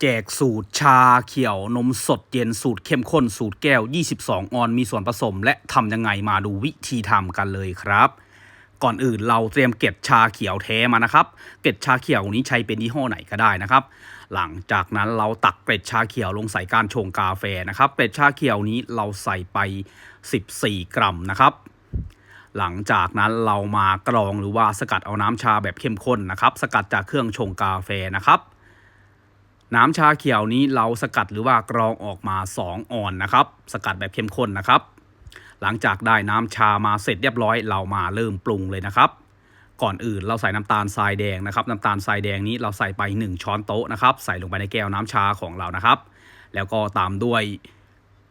แจกสูตรชาเขียวนมสดเย็นสูตรเข้มข้นสูตรแก้ว 22 ออนมีส่วนผสม และทำยังไงมาดูวิธีทำกันเลยครับ ก่อนอื่นเราเตรียมเกล็ดชาเขียวแท้มานะครับ เกล็ดชาเขียวนี้ใช้เป็นยี่ห้อไหนก็ได้นะครับ หลังจากนั้นเราตักเกล็ดชาเขียวลงใส่การชงกาแฟนะครับ เกล็ดชาเขียวนี้เราใส่ไป 14 กรัมนะครับหลังจากนั้นเรามากรองหรือว่าสกัดเอาน้ำชาแบบเข้มข้นนะครับ สกัดจากเครื่องชงกาแฟนะครับ น้ำชาเขียวนี้เราสกัดหรือว่ากรองออกมา 2ออนนะครับ สกัดแบบเข้มข้นนะครับ หลังจากได้น้ำชามาเสร็จเรียบร้อยเรามาเริ่มปรุงเลยนะครับ ก่อนอื่นเราใส่น้ำตาลทรายแดงนะครับ น้ำตาลทรายแดงนี้เราใส่ไป 1 ช้อนโต๊ะนะครับ ใส่ลงไปในแก้วน้ำชาของเรานะครับ แล้วก็ตามด้วย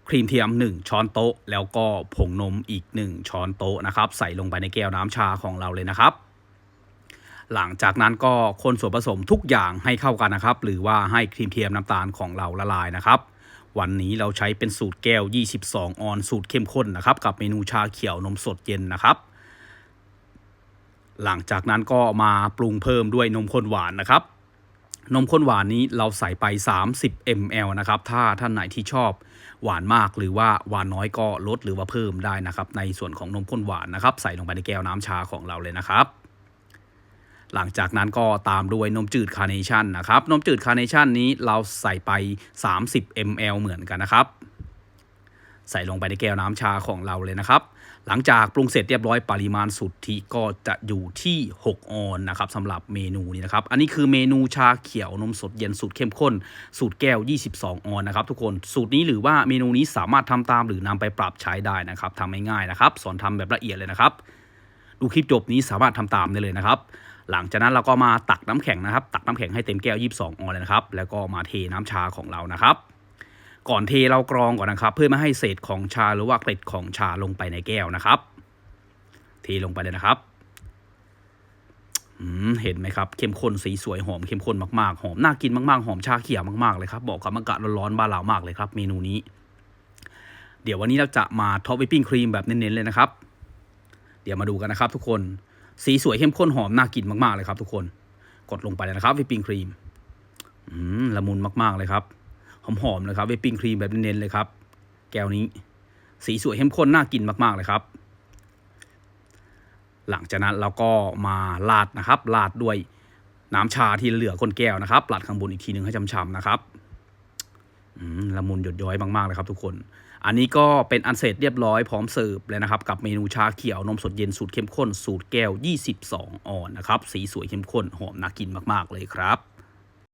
ครีมเทียม 1 ช้อนโต๊ะ แล้วก็ผงนมอีก 1 ช้อนโต๊ะนะครับ ใส่ลงไปในแก้วน้ำชาของเราเลยนะครับ หลังจากนั้นก็คนส่วนผสมทุกอย่างให้เข้ากันนะครับ หรือว่าให้ครีมเทียมน้ำตาลของเราละลายนะครับ วันนี้เราใช้เป็นสูตรแก้ว 22 ออนสูตรเข้มข้นนะครับ กับเมนูชาเขียวนมสดเย็นนะครับหลังจากนั้นก็มาปรุงเพิ่มด้วยนมข้นหวานนะครับ นมข้นหวานนี้เราใส่ไป 30 ml นะครับ ถ้าท่านไหนที่ชอบหวานมากหรือว่าหวานน้อยก็ลดหรือว่าเพิ่มได้นะครับ ในส่วนของนมข้นหวานนะครับ ใส่ลงไปในแก้วน้ำชาของเราเลยนะครับ หลังจากนั้นก็ตามด้วยนมจืดคาร์เนชั่นนะครับ นมจืดคาร์เนชั่นนี้เราใส่ไป 30 ml เหมือนกันนะครับ ใส่ลงไปในแก้วน้ำชาของเราเลยนะครับ หลังจากปรุงเสร็จเรียบร้อยปริมาณสุทธิก็จะอยู่ที่ 6 ออนนะครับสำหรับเมนูนี้นะครับ อันนี้คือเมนูชาเขียวนมสดเย็นสูตรเข้มข้น สูตรแก้ว 22 ออนนะครับ ทุกคนสูตรนี้หรือว่าเมนูนี้สามารถทำตามหรือนำไปปรับใช้ได้นะครับทำง่ายๆนะครับ สอนทำแบบละเอียดเลยนะครับ ดูคลิปจบนี้สามารถทำตามได้เลยนะครับ หลังจากนั้นเราก็มาตักน้ำแข็งนะครับ ตักน้ำแข็งให้เต็มแก้ว 22 ออนเลยนะครับ แล้วก็มาเทน้ำชาของเรานะครับ ก่อนเทเรากรองก่อนนะครับ เพื่อไม่ให้เศษของชาหรือว่าเกล็ดของชาลงไปในแก้วนะครับ เทลงไปเลยนะครับเห็นไหมครับเข้มข้นสีสวยหอมเข้มข้นมากๆหอมน่ากินมากๆหอมชาเขียวมากๆเลยครับบอกกับอากาศร้อนๆบ้านเรามากเลยครับ เมนูนี้ เดี๋ยววันนี้เราจะมาท็อปวิปปิ้งครีมแบบเน้นๆเลยนะครับ เดี๋ยวมาดูกันนะครับทุกคน สีสวยเข้มข้นหอมน่ากินมากๆเลยครับ ทุกคนกดลงไปเลยนะครับวิปปิ้งครีมละมุนมากๆเลยครับ หอมๆเลยครับวิปปิ้งครีมแบบเน้นๆเลยครับ แก้วนี้ สีสวยเข้มข้นน่ากินมากๆเลยครับ หลังจากนั้นเราก็มาลาดนะครับลาดด้วยน้ำชาที่เหลือก้นแก้วนะครับลาดข้างบนอีกทีหนึ่งให้ช่ำๆนะครับ ละมุนหยดย้อยมากๆเลยครับทุกคน อันนี้ก็เป็นอันเสร็จเรียบร้อยพร้อมเสิร์ฟเลยนะครับ กับเมนูชาเขียวนมสดเย็นสูตรเข้มข้น สูตรแก้ว 22 ออนนะครับ สีสวยเข้มข้นหอมน่ากินมากๆเลยครับ